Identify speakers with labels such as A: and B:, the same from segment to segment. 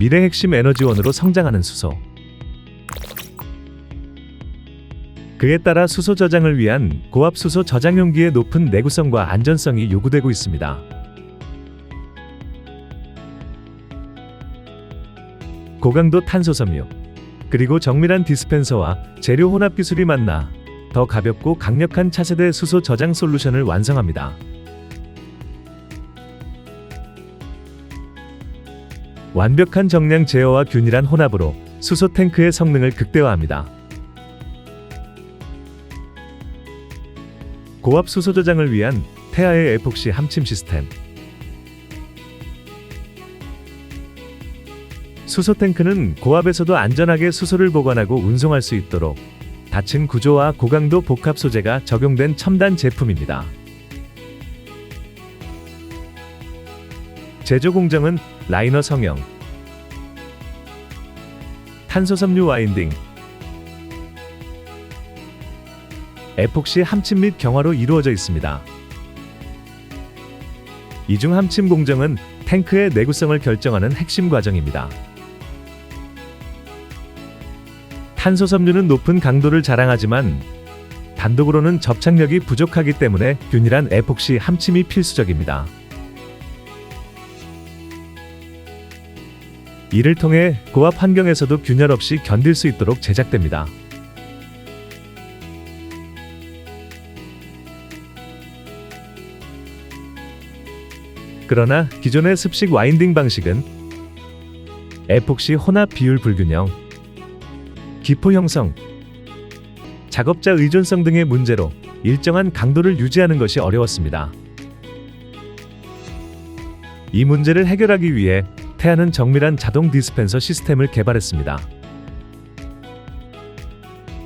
A: 미래 핵심 에너지원으로 성장하는 수소. 그에 따라 수소 저장을 위한 고압 수소 저장 용기의 높은 내구성과 안전성이 요구되고 있습니다. 고강도 탄소 섬유 그리고 정밀한 디스펜서와 재료 혼합 기술이 만나 더 가볍고 강력한 차세대 수소 저장 솔루션을 완성합니다. 완벽한 정량 제어와 균일한 혼합으로 수소 탱크의 성능을 극대화합니다. 고압 수소 저장을 위한 태아의 에폭시 함침 시스템. 수소 탱크는 고압에서도 안전하게 수소를 보관하고 운송할 수 있도록 다층 구조와 고강도 복합 소재가 적용된 첨단 제품입니다. 제조 공정은 라이너 성형, 탄소 섬유 와인딩, 에폭시 함침 및 경화로 이루어져 있습니다. 이중 함침 공정은 탱크의 내구성을 결정하는 핵심 과정입니다. 탄소 섬유는 높은 강도를 자랑하지만 단독으로는 접착력이 부족하기 때문에 균일한 에폭시 함침이 필수적입니다. 이를 통해 고압 환경에서도 균열 없이 견딜 수 있도록 제작됩니다. 그러나 기존의 습식 와인딩 방식은 에폭시 혼합 비율 불균형, 기포 형성, 작업자 의존성 등의 문제로 일정한 강도를 유지하는 것이 어려웠습니다. 이 문제를 해결하기 위해 태아는 정밀한 자동 디스펜서 시스템을 개발했습니다.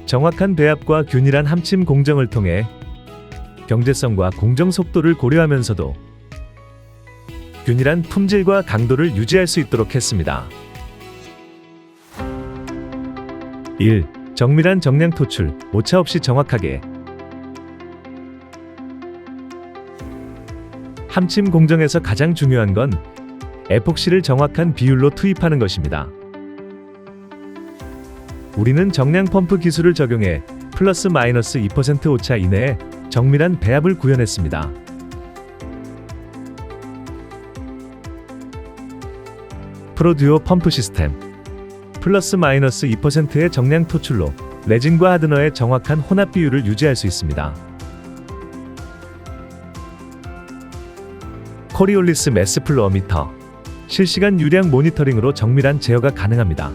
A: 정확한 배합과 균일한 함침 공정을 통해 경제성과 공정 속도를 고려하면서도 균일한 품질과 강도를 유지할 수 있도록 했습니다. 1. 정밀한 정량 토출, 오차 없이 정확하게 함침 공정에서 가장 중요한 건 에폭시를 정확한 비율로 투입하는 것입니다. 우리는 정량 펌프 기술을 적용해 플러스 마이너스 2% 오차 이내에 정밀한 배합을 구현했습니다. 프로듀오 펌프 시스템 플러스 마이너스 2%의 정량 토출로 레진과 하드너의 정확한 혼합 비율을 유지할 수 있습니다. 코리올리스 매스 플로어 미터 실시간 유량 모니터링으로 정밀한 제어가 가능합니다.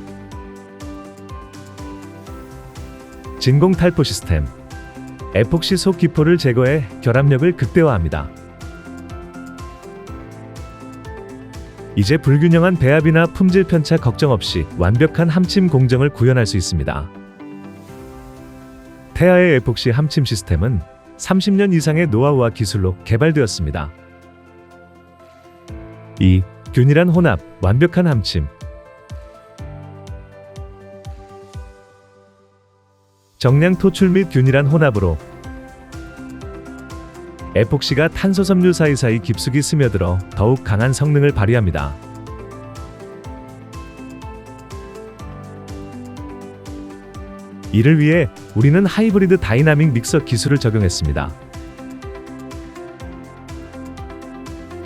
A: 진공 탈포 시스템 에폭시 속 기포를 제거해 결합력을 극대화합니다. 이제 불균형한 배합이나 품질 편차 걱정 없이 완벽한 함침 공정을 구현할 수 있습니다. 태아의 에폭시 함침 시스템은 30년 이상의 노하우와 기술로 개발되었습니다. 2. 균일한 혼합, 완벽한 함침. 정량 토출 및 균일한 혼합으로 에폭시가 탄소 섬유 사이사이 깊숙이 스며들어 더욱 강한 성능을 발휘합니다. 이를 위해 우리는 하이브리드 다이나믹 믹서 기술을 적용했습니다.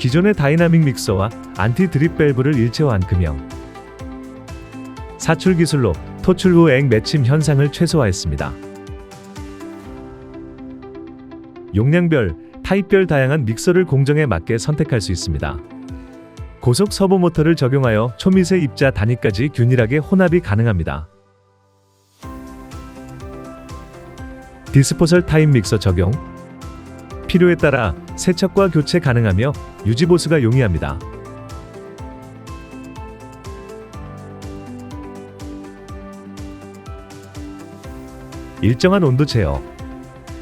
A: 기존의 다이나믹 믹서와 안티 드립 밸브를 일체화한 금형. 사출 기술로 토출 후 액 맺힘 현상을 최소화했습니다. 용량별, 타입별 다양한 믹서를 공정에 맞게 선택할 수 있습니다. 고속 서버 모터를 적용하여 초미세 입자 단위까지 균일하게 혼합이 가능합니다. 디스포설 타임 믹서 적용 필요에 따라 세척과 교체 가능하며 유지 보수가 용이합니다. 일정한 온도 제어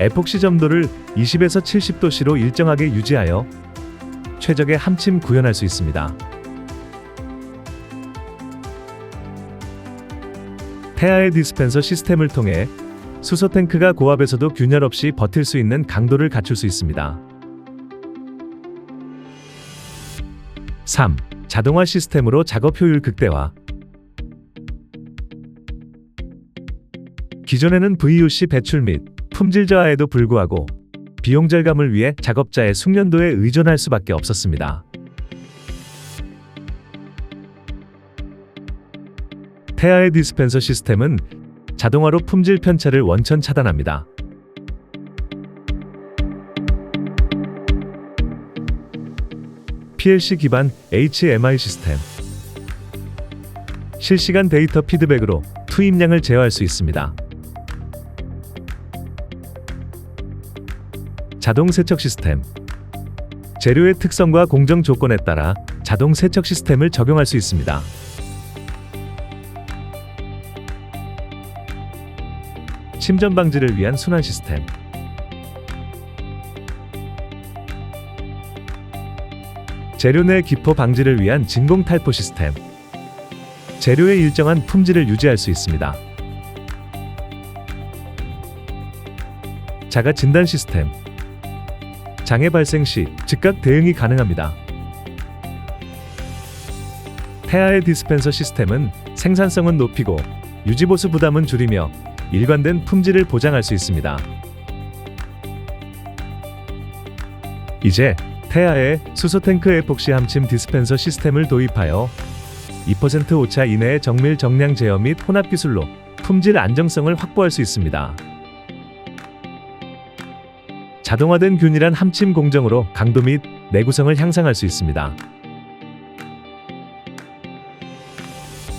A: 에폭시 점도를 20에서 70도씨로 일정하게 유지하여 최적의 함침 구현할 수 있습니다. 태아의 디스펜서 시스템을 통해 수소 탱크가 고압에서도 균열 없이 버틸 수 있는 강도를 갖출 수 있습니다. 3. 자동화 시스템으로 작업 효율 극대화. 기존에는 VOC 배출 및 품질 저하에도 불구하고 비용 절감을 위해 작업자의 숙련도에 의존할 수밖에 없었습니다. 태아의 디스펜서 시스템은 자동화로 품질 편차를 원천 차단합니다. PLC 기반 HMI 시스템 실시간 데이터 피드백으로 투입량을 제어할 수 있습니다. 자동 세척 시스템 재료의 특성과 공정 조건에 따라 자동 세척 시스템을 적용할 수 있습니다. 침전 방지를 위한 순환 시스템 재료 내 기포 방지를 위한 진공 탈포 시스템 재료의 일정한 품질을 유지할 수 있습니다. 자가 진단 시스템 장애 발생 시 즉각 대응이 가능합니다. 태아의 디스펜서 시스템은 생산성은 높이고 유지보수 부담은 줄이며 일관된 품질을 보장할 수 있습니다. 이제 태아의 수소 탱크 에폭시 함침 디스펜서 시스템을 도입하여 2% 오차 이내의 정밀 정량 제어 및 혼합 기술로 품질 안정성을 확보할 수 있습니다. 자동화된 균일한 함침 공정으로 강도 및 내구성을 향상할 수 있습니다.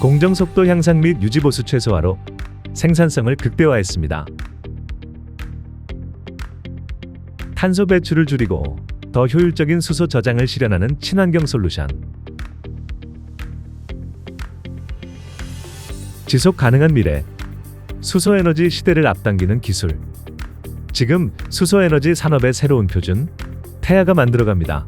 A: 공정 속도 향상 및 유지 보수 최소화로 생산성을 극대화했습니다. 탄소 배출을 줄이고 더 효율적인 수소 저장을 실현하는 친환경 솔루션. 지속 가능한 미래. 수소 에너지 시대를 앞당기는 기술. 지금 수소 에너지 산업의 새로운 표준 태아가 만들어갑니다.